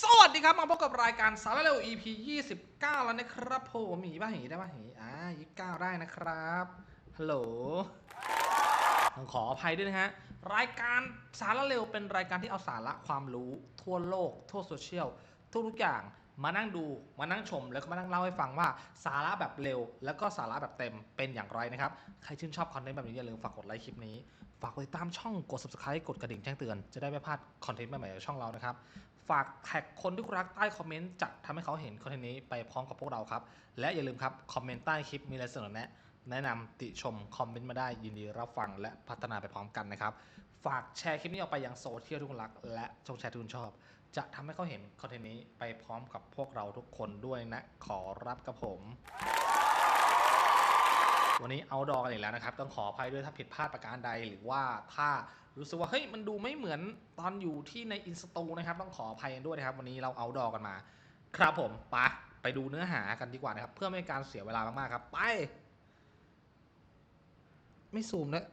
สวัสดีครับ มาพบกับรายการสาระเร็ว EP 29 แล้วนะครับผมมีบ้าหีได้บ้าหีอ่า29ได้นะครับฮัลโหลต้องขออภัยด้วยนะฮะ รายการสาระเร็วเป็นรายการที่เอาสาระความรู้ทั่วโลก ทั่วโซเชียลทุกๆอย่างมานั่งดูมานั่งชมแล้วก็มานั่งเล่าให้ฟังว่าสาระแบบเร็ว แล้วก็สาระแบบเต็มเป็นอย่างไรนะครับ ใครชื่นชอบคอนเทนต์แบบนี้อย่าลืมฝากกดไลค์คลิปนี้ ฝากกดติดตามช่องกด subscribe กดกระดิ่งแจ้งเตือน จะได้ไม่พลาดคอนเทนต์ใหม่ๆจากช่องเรานะครับ ฝากแท็กคนที่คุณรักใต้คอมเมนต์จะทำให้เขาเห็นคอนเทนต์นี้ไปพร้อมกับพวกเราครับ และอย่าลืมครับคอมเมนต์ใต้คลิปมีอะไรเสนอแนะแนะนำติชมคอมเมนต์มาได้ยินดีรับฟังและพัฒนาไปพร้อมกันนะครับ ฝากแชร์คลิปนี้ออกไปยังโซเชียลทุกคนรัก และชงแชร์ทุกคนชอบ จะทำให้เขาเห็นคอนเทนต์นี้ไปพร้อมกับพวกเราทุกคนด้วยนะ ขอรับกับผม วันนี้เอาดอกันอีกแล้วนะครับ ต้องขออภัยด้วยถ้าผิดพลาดประการใดหรือว่าถ้า รู้สึกว่าเฮ้ยมันดูไม่เหมือนตอนอยู่ที่ในอินสตูนะครับ ต้องขออภัยด้วยนะครับ วันนี้เราเอาดอกันมา ครับผมปะไปดูเนื้อหากันดีกว่านะครับ เพื่อไม่ให้การเสียเวลามากๆครับ ไป ไม่ซูมนะ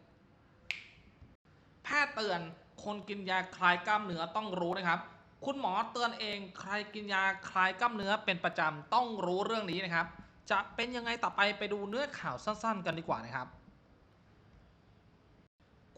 แพทย์เตือนคนกินยาคลายกล้ามเนื้อต้องรู้นะครับ คุณหมอเตือนเอง ใครกินยาคลายกล้ามเนื้อเป็นประจำต้องรู้เรื่องนี้นะครับ จะเป็นยังไงต่อไปไปดูเนื้อข่าวสั้น ๆ กันดีกว่านะครับ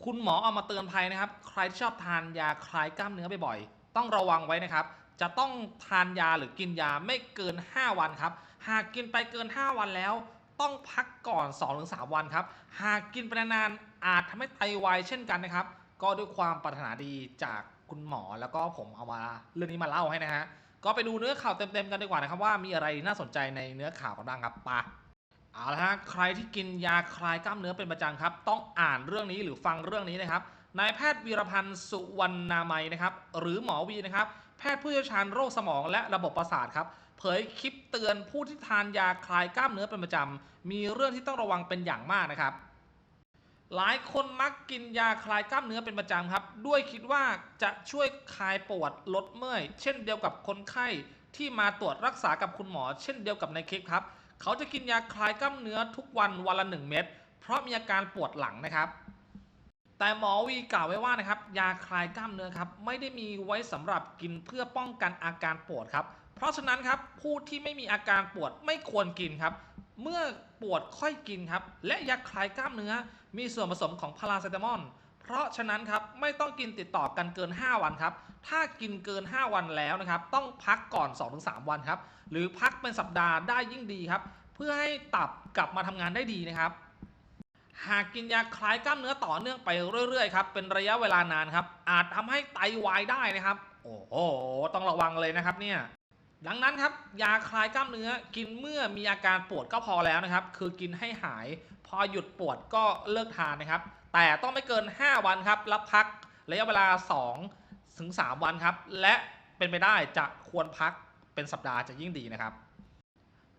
คุณหมอเอามาเตือนภัยนะครับ ใครที่ชอบทานยาคลายกล้ามเนื้อบ่อยๆ ต้องระวังไว้นะครับ จะต้องทานยาหรือกินยาไม่เกิน 5 วันครับ หากกินไปเกิน 5 วันแล้ว ต้องพักก่อน 2-3 วันครับ หากกินไปนานๆอาจทำให้ไตวายเช่นกันนะครับ ก็ด้วยความปรารถนาดีจากคุณหมอแล้วก็ผมเอามาเรื่องนี้มาเล่าให้นะฮะ ก็ไปดูเนื้อข่าวเต็มๆกันดีกว่านะครับว่ามีอะไรน่าสนใจในเนื้อข่าวกันบ้างครับไปะ เอาละฮะใครที่กินยาคลายกล้ามเนื้อเป็นประจำครับ ต้องอ่านเรื่องนี้หรือฟังเรื่องนี้นะครับนายแพทย์วีรพันธ์สุวรรณามัยนะครับหรือหมอวีนะครับ แพทย์ผู้เชี่ยวชาญโรคสมองและระบบประสาทครับเผยคลิปเตือนผู้ที่ทานยาคลายกล้ามเนื้อเป็นประจำมีเรื่องที่ต้องระวังเป็นอย่างมากนะครับ หลายคนมักกินยาคลายกล้ามเนื้อเป็นประจำครับ ด้วยคิดว่าจะช่วยคลายปวดลดเมื่อย เช่นเดียวกับคนไข้ที่มาตรวจรักษากับคุณหมอ เช่นเดียวกับในคลิปครับ เขาจะกินยาคลายกล้ามเนื้อทุกวันวันละ 1 เม็ดเพราะมีอาการปวดหลังนะครับ แต่หมอวีกล่าวไว้ว่านะครับ ยาคลายกล้ามเนื้อครับไม่ได้มีไว้สำหรับกินเพื่อป้องกันอาการปวดครับ เพราะฉะนั้นครับผู้ที่ไม่มีอาการปวดไม่ควรกินครับ เมื่อปวดค่อยกินครับ และยาคลายกล้ามเนื้อมีส่วนผสมของพาราเซตามอล เพราะฉะนั้นครับไม่ต้องกินติดต่อกันเกิน 5 วันครับ ถ้ากินเกิน 5 วันแล้วนะครับต้องพักก่อน 2-3 วันครับ หรือพักเป็นสัปดาห์ได้ยิ่งดีครับ เพื่อให้ตับกลับมาทำงานได้ดีนะครับหากกินยาคลายกล้ามเนื้อต่อเนื่องไปเรื่อยๆครับเป็นระยะเวลานานครับ อาจทำให้ไตวายได้นะครับ โอ้โหต้องระวังเลยนะครับเนี่ยดังนั้นครับยาคลายกล้ามเนื้อกินเมื่อมีอาการปวดก็พอแล้วนะครับ คือกินให้หาย พอหยุดปวดก็เลิกทานนะครับ แต่ต้องไม่เกิน 5 วันครับแล้วพักระยะเวลา 2 ถึง 3 วันครับ และเป็นไปได้จะควรพักเป็นสัปดาห์จะยิ่งดีนะครับ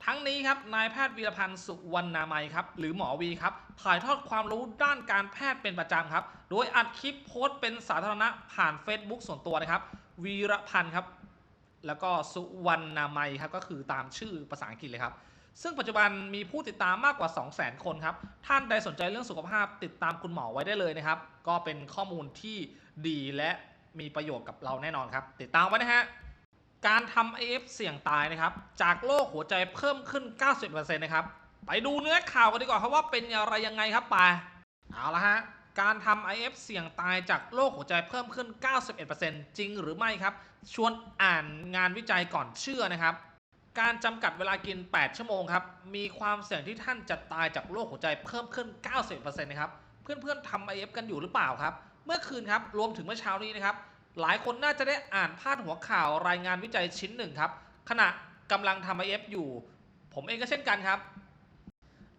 ทั้งนี้ครับนายแพทย์วีรพันธ์สุวรรณามัยครับ หรือหมอวีครับ ถ่ายทอดความรู้ด้านการแพทย์เป็นประจำครับ โดยอัดคลิปโพสต์เป็นสาธารณะผ่าน Facebook ส่วนตัวนะครับ วีรพันธ์ครับ แล้วก็สุวรรณามัยครับก็คือตามชื่อภาษาอังกฤษเลยครับ ซึ่งปัจจุบันมีผู้ติดตามมากกว่า 200,000 คนครับ ท่านใดสนใจเรื่องสุขภาพติดตามคุณหมอไว้ได้เลยนะครับ ก็เป็นข้อมูลที่ดีและมีประโยชน์กับเราแน่นอนครับ ติดตามไว้นะฮะ การทำ AF เสี่ยงตายนะครับ จากโรคหัวใจเพิ่มขึ้น 90%นะครับ ไปดูเนื้อข่าวกันดีกว่าครับว่าเป็นอะไรยังไงครับไปเอาละฮะการทำ IF เสี่ยงตายจากโรคหัวใจเพิ่มขึ้น 91%จริงหรือไม่ครับ ชวนอ่านงานวิจัยก่อนเชื่อนะครับ การจำกัดเวลากิน 8 ชั่วโมงครับ มีความเสี่ยงที่ท่านจะตายจากโรคหัวใจเพิ่มขึ้น 90%นะครับ เพื่อนๆทำ IF กันอยู่หรือเปล่าครับ เมื่อคืนครับ รวมถึงเมื่อเช้านี้นะครับ หลายคนน่าจะได้อ่านพาดหัวข่าวรายงานวิจัยชิ้นหนึ่งครับ ขณะกำลังทำ IF อฟอยู่ ผมเองก็เช่นกันครับ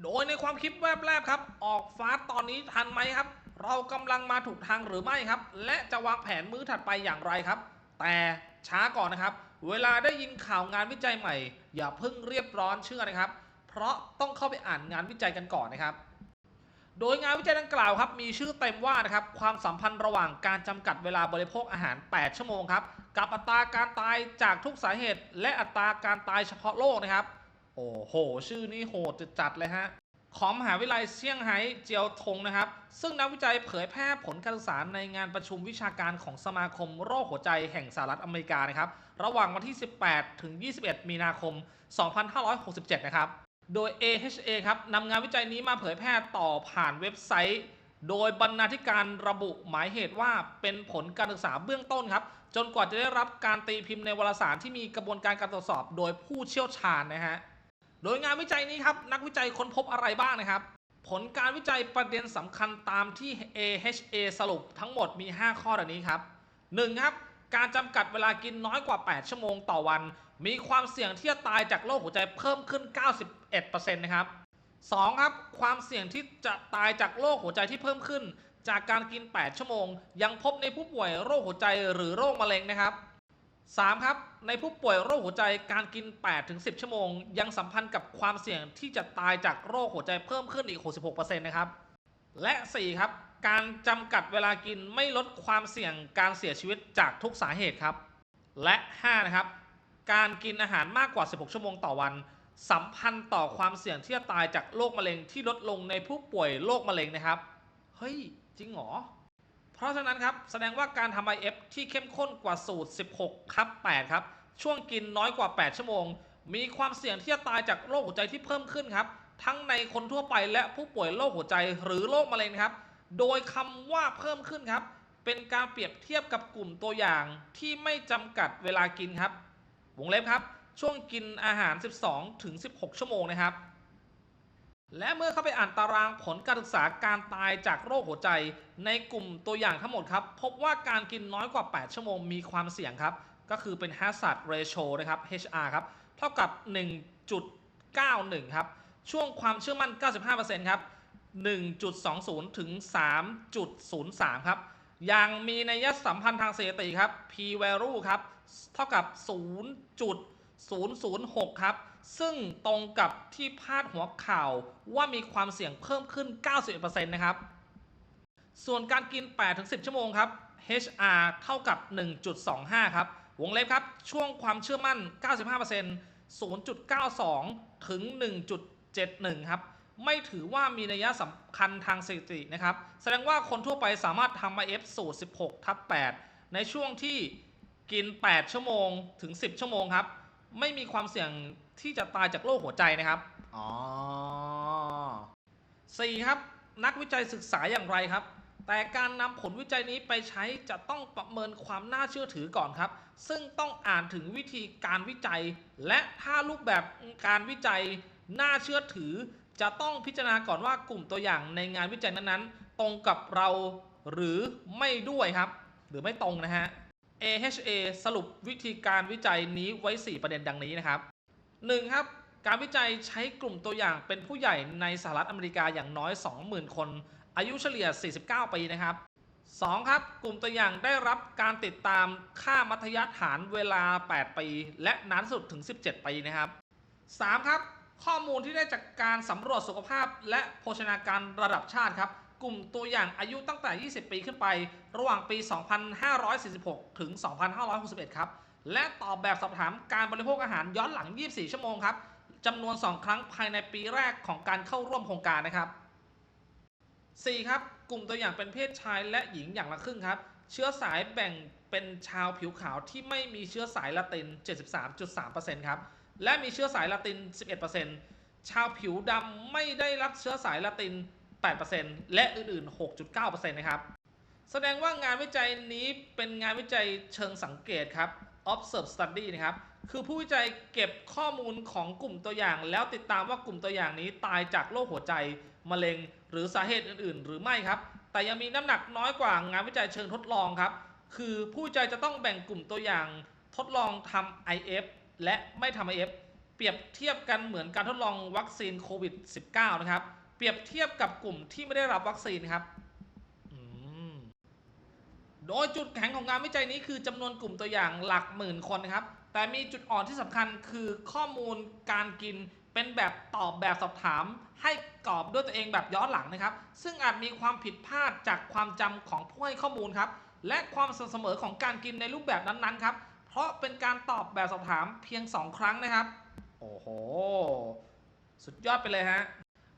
โดยในความคิดแวบแรกครับ ออกฟาสต์ตอนนี้ทันไหมครับ เรากำลังมาถูกทางหรือไม่ครับ และจะวางแผนมื้อถัดไปอย่างไรครับ แต่ช้าก่อนนะครับ เวลาได้ยินข่าวงานวิจัยใหม่ อย่าเพิ่งเรียบร้อนเชื่อนะครับ เพราะต้องเข้าไปอ่านงานวิจัยกันก่อนนะครับ โดยงานวิจัยดังกล่าวครับมีชื่อเต็มว่านะครับความสัมพันธ์ระหว่างการจำกัดเวลาบริโภคอาหาร 8 ชั่วโมงครับกับอัตราการตายจากทุกสาเหตุ และอัตราการตายเฉพาะโรคนะครับ โอ้โห ชื่อนี้โหดจัดเลยฮะ ของมหาวิทยาลัยเซี่ยงไฮ้เจียวทงนะครับ ซึ่งนักวิจัยเผยแพร่ผลการศึกษาในงานประชุมวิชาการของสมาคมโรคหัวใจแห่งสหรัฐอเมริกานะครับ ระหว่างวันที่ 18 ถึง 21 มีนาคม 2567 นะครับ โดย AHA ครับนำงานวิจัยนี้มาเผยแพร่ต่อผ่านเว็บไซต์ โดยบรรณาธิการระบุหมายเหตุว่าเป็นผลการศึกษาเบื้องต้นครับ จนกว่าจะได้รับการตีพิมพ์ในวารสารที่มีกระบวนการการตรวจสอบ โดยผู้เชี่ยวชาญนะฮะ โดยงานวิจัยนี้ครับนักวิจัยค้นพบอะไรบ้างนะครับ ผลการวิจัยประเด็นสำคัญตามที่ AHA สรุปทั้งหมดมี 5 ข้อดังนี้ครับ 1. ครับการจำกัดเวลากินน้อยกว่า 8 ชั่วโมงต่อวัน มีความเสี่ยงที่จะตายจากโรคหัวใจเพิ่มขึ้น 91%นะครับ 2. ครับ ความเสี่ยงที่จะตายจากโรคหัวใจที่เพิ่มขึ้น จากการกิน 8 ชั่วโมง ยังพบในผู้ป่วยโรคหัวใจหรือโรคมะเร็งนะครับ 3. ครับ ในผู้ป่วยโรคหัวใจการกิน 8-10 ชั่วโมง ยังสัมพันธ์กับความเสี่ยงที่จะตายจากโรคหัวใจเพิ่มขึ้นอีก 66%นะครับ และ 4 ครับ การจำกัดเวลากินไม่ลดความเสี่ยงการเสียชีวิตจากทุกสาเหตุครับ และ 5 นะครับ การกินอาหารมากกว่า 16 ชั่วโมงต่อวัน สัมพันธ์ต่อความเสี่ยงที่จะตายจากโรคมะเร็งที่ลดลงในผู้ป่วยโรคมะเร็งนะครับ เฮ้ย จริงเหรอ เพราะฉะนั้นครับแสดงว่าการทำ IF ที่เข้มข้นกว่าสูตร 16 ครับ 8 ครับ ช่วงกินน้อยกว่า 8 ชั่วโมง มีความเสี่ยงที่จะตายจากโรคหัวใจที่เพิ่มขึ้นครับ ทั้งในคนทั่วไปและผู้ป่วยโรคหัวใจหรือโรคมะเร็งนะครับ โดยคำว่าเพิ่มขึ้นครับ เป็นการเปรียบเทียบกับกลุ่มตัวอย่างที่ไม่จำกัดเวลากินครับ วงเล็บครับ ช่วงกินอาหาร 12 ถึง 16 ชั่วโมงนะครับ และเมื่อเข้าไปอ่านตารางผลการศึกษาการตายจากโรคหัวใจ ในกลุ่มตัวอย่างทั้งหมดครับ พบว่าการกินน้อยกว่า 8 ชั่วโมงมีความเสี่ยงครับ ก็คือเป็น hazard ratio นะครับ HR ครับ เท่ากับ 1.91 ครับ ช่วงความเชื่อมั่น 95%ครับ 1.20 ถึง 3.03 ครับอย่างมีนัยสัมพันธ์ทางสถิติครับ p value ครับ เท่ากับ 0.006 ครับ ซึ่งตรงกับที่พาดหัวข่าวว่ามีความเสี่ยงเพิ่มขึ้น 91%นะครับ ส่วนการกิน 8-10 ชั่วโมงครับ HR เท่ากับ 1.25 ครับ วงเล็บครับ ช่วงความเชื่อมั่น 95% 0.92 ถึง 1.71 ครับ ไม่ถือว่ามีนัยสำคัญทางสถิตินะครับ แสดงว่าคนทั่วไปสามารถทำ IF สูตร 16 ทับ 8 ในช่วงที่กิน 8 ชั่วโมงถึง 10 ชั่วโมงครับ ไม่มีความเสี่ยง ที่จะตายจากโรคหัวใจนะครับ อ๋อ 4. ครับ นักวิจัยศึกษาอย่างไรครับ แต่การนำผลวิจัยนี้ไปใช้จะต้องประเมินความน่าเชื่อถือก่อนครับ ซึ่งต้องอ่านถึงวิธีการวิจัย และถ้ารูปแบบการวิจัยน่าเชื่อถือ จะต้องพิจารณาก่อนว่ากลุ่มตัวอย่างในงานวิจัยนั้นๆ ตรงกับเราหรือไม่ด้วยครับ หรือไม่ตรงนะฮะ AHA สรุปวิธีการวิจัยนี้ไว้ 4 ประเด็นดังนี้นะครับ 1. ครับการวิจัยใช้กลุ่มตัวอย่างเป็นผู้ใหญ่ในสหรัฐอเมริกาอย่างน้อย 20,000 คน อายุเฉลี่ย 49 ปีนะครับ 2. ครับ กลุ่มตัวอย่างได้รับการติดตามค่ามัธยฐานเวลา 8 ปี และนานสุดถึง 17 ปีนะครับ 3. ครับ ข้อมูลที่ได้จากการสำรวจสุขภาพและโภชนาการระดับชาติครับ กลุ่มตัวอย่างอายุตั้งแต่ 20 ปีขึ้นไป ระหว่างปี 2546 ถึง 2561 ครับ และตอบแบบสอบถามการบริโภคอาหารย้อนหลัง 24 ชั่วโมงครับจำนวน 2 ครั้งภายในปีแรกของการเข้าร่วมโครงการนะครับ 4. ครับ กลุ่มตัวอย่างเป็นเพศชายและหญิงอย่างละครึ่งครับ เชื้อสายแบ่งเป็นชาวผิวขาวที่ไม่มีเชื้อสายละติน 73.3%ครับ และมีเชื้อสายละติน 11%ชาวผิวดำไม่ได้รับเชื้อสายละติน 8%และอื่น ๆ 6.9%นะครับ แสดงว่างานวิจัยนี้เป็นงานวิจัยเชิงสังเกตครับ observe study นะครับ คือผู้วิจัยเก็บข้อมูลของกลุ่มตัวอย่าง แล้วติดตามว่ากลุ่มตัวอย่างนี้ตายจากโรคหัวใจ มะเร็ง หรือสาเหตุอื่น ๆ หรือไม่ครับ แต่ยังมีน้ำหนักน้อยกว่างานวิจัยเชิงทดลองครับ คือผู้วิจัยจะต้องแบ่งกลุ่มตัวอย่าง ทดลองทำ IF และไม่ทำ IF เปรียบเทียบกันเหมือนการทดลองวัคซีนโควิด -19 นะครับ เปรียบเทียบกับกลุ่มที่ไม่ได้รับวัคซีนครับ โดยจุดแข็งของงานวิจัยนี้คือจำนวนกลุ่มตัวอย่างหลักหมื่นคนนะครับ แต่มีจุดอ่อนที่สำคัญคือข้อมูลการกินเป็นแบบตอบแบบสอบถาม ให้กรอบด้วยตัวเองแบบย้อนหลังนะครับ ซึ่งอาจมีความผิดพลาดจากความจำของผู้ให้ข้อมูลครับ และความสม่ำเสมอของการกินในรูปแบบนั้นๆครับ เพราะเป็นการตอบแบบสอบถามเพียง 2 ครั้งนะครับ โอ้โห สุดยอดไปเลยฮะ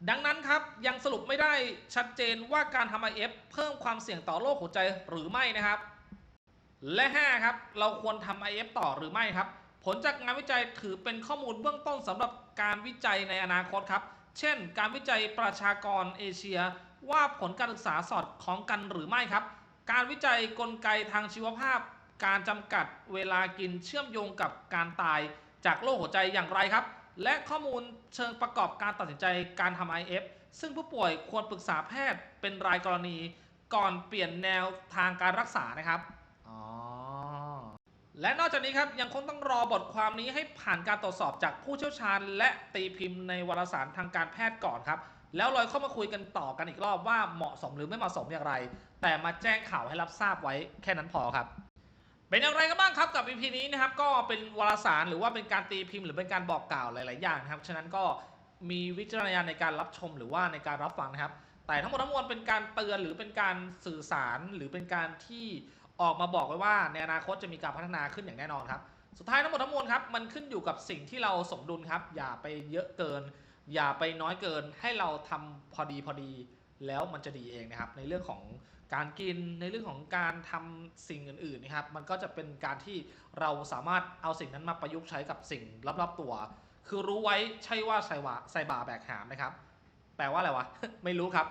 ดังนั้นครับยังสรุปไม่ได้ชัดเจนว่าการทำ IF เพิ่มความเสี่ยงต่อโรคหัวใจหรือไม่นะครับ และ 5 ครับ เราควรทำ IF ต่อหรือไม่ครับ ผลจากงานวิจัยถือเป็นข้อมูลเบื้องต้นสำหรับการวิจัยในอนาคตครับ เช่น การวิจัยประชากรเอเชีย ว่าผลการศึกษาสอดคล้องกันหรือไม่ครับ การวิจัยกลไกทางชีวภาพ การจำกัดเวลากินเชื่อมโยงกับการตายจากโรคหัวใจอย่างไรครับ และข้อมูลเชิงประกอบการตัดสินใจการทำ IF ซึ่งผู้ป่วยควรปรึกษาแพทย์เป็นรายกรณีก่อนเปลี่ยนแนวทางการรักษานะครับ อ๋อ และนอกจากนี้ครับยังคงต้องรอบทความนี้ให้ผ่านการตรวจสอบจากผู้เชี่ยวชาญ และตีพิมพ์ในวารสารทางการแพทย์ก่อนครับ แล้วเราเข้ามาคุยกันต่อกันอีกรอบว่าเหมาะสมหรือไม่เหมาะสมอย่างไร แต่มาแจ้งข่าวให้รับทราบไว้แค่นั้นพอครับ เป็นอย่างไรกันบ้างครับกับ EP นี้นะครับก็เป็นวารสารหรือว่าเป็นการตีพิมพ์หรือเป็นการบอกกล่าวหลาย ๆ อย่างนะครับ ฉะนั้นก็มีวิจารณญาณในการรับชมหรือว่าในการรับฟังนะครับ แต่ทั้งหมดทั้งมวลเป็นการเตือนหรือเป็นการสื่อสารหรือเป็นการที่ออกมาบอกไว้ว่าในอนาคตจะมีการพัฒนาขึ้นอย่างแน่นอนครับ สุดท้ายทั้งหมดทั้งมวลครับมันขึ้นอยู่กับสิ่งที่เราสมดุลครับ อย่าไปเยอะเกิน อย่าไปน้อยเกิน ให้เราทำพอดีพอดี แล้วมันจะดีเองนะครับ ในเรื่องของการกินในเรื่องของการทำสิ่งอื่นๆนะครับ มันก็จะเป็นการที่เราสามารถเอาสิ่งนั้นมาประยุกต์ใช้กับสิ่งรอบๆตัว คือรู้ไว้ใช่ว่าใส่วาใส่บาแบกหามนะครับ แปลว่าอะไรวะ ไม่รู้ครับ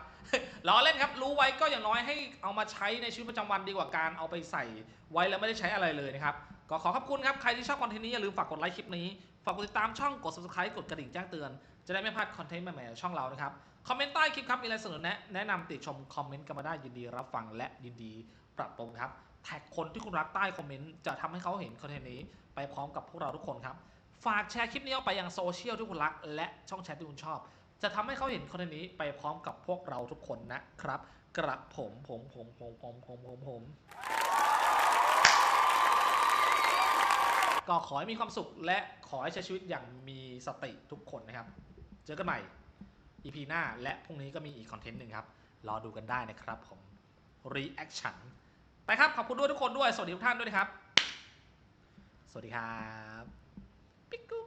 ล้อเล่นครับ รู้ไว้ก็อย่างน้อยให้เอามาใช้ในชีวิตประจำวันดีกว่าการเอาไปใส่ไว้แล้วไม่ได้ใช้อะไรเลยนะครับก็ขอขอบคุณครับ ใครที่ชอบคอนเทนต์นี้อย่าลืมฝากกดไลค์คลิปนี้ ฝากกดติดตามช่อง กด subscribe กดกระดิ่งแจ้งเตือน จะได้ไม่พลาดคอนเทนต์ใหม่ๆช่องเรานะครับ คอมเมนต์ใต้คลิปครับ มีอะไรเสนอแนะแนะนำติชมคอมเมนต์กันมาได้ยินดีรับฟังและยินดีปรับปรุงครับ แท็กคนที่คุณรักใต้คอมเมนต์จะทำให้เขาเห็นคอนเทนต์นี้ไปพร้อมกับพวกเราทุกคนครับ ฝากแชร์คลิปนี้ออกไปยังโซเชียลที่คุณรัก และช่องแชทที่คุณชอบ จะทำให้เขาเห็นคอนเทนต์นี้ไปพร้อมกับพวกเราทุกคนนะครับ กระผมผมผมผมผมผมผมผมก็ขอให้มีความสุขและขอให้ใช้ชีวิตอย่างมีสติทุกคนนะครับ เจอกันใหม่ EP หน้า และพรุ่งนี้ก็มีอีกคอนเทนต์หนึ่งครับ รอดูกันได้นะครับผม reaction ไปครับ ขอบคุณด้วยทุกคนด้วย สวัสดีทุกท่านด้วยนะครับ สวัสดีครับ ปิ๊กกู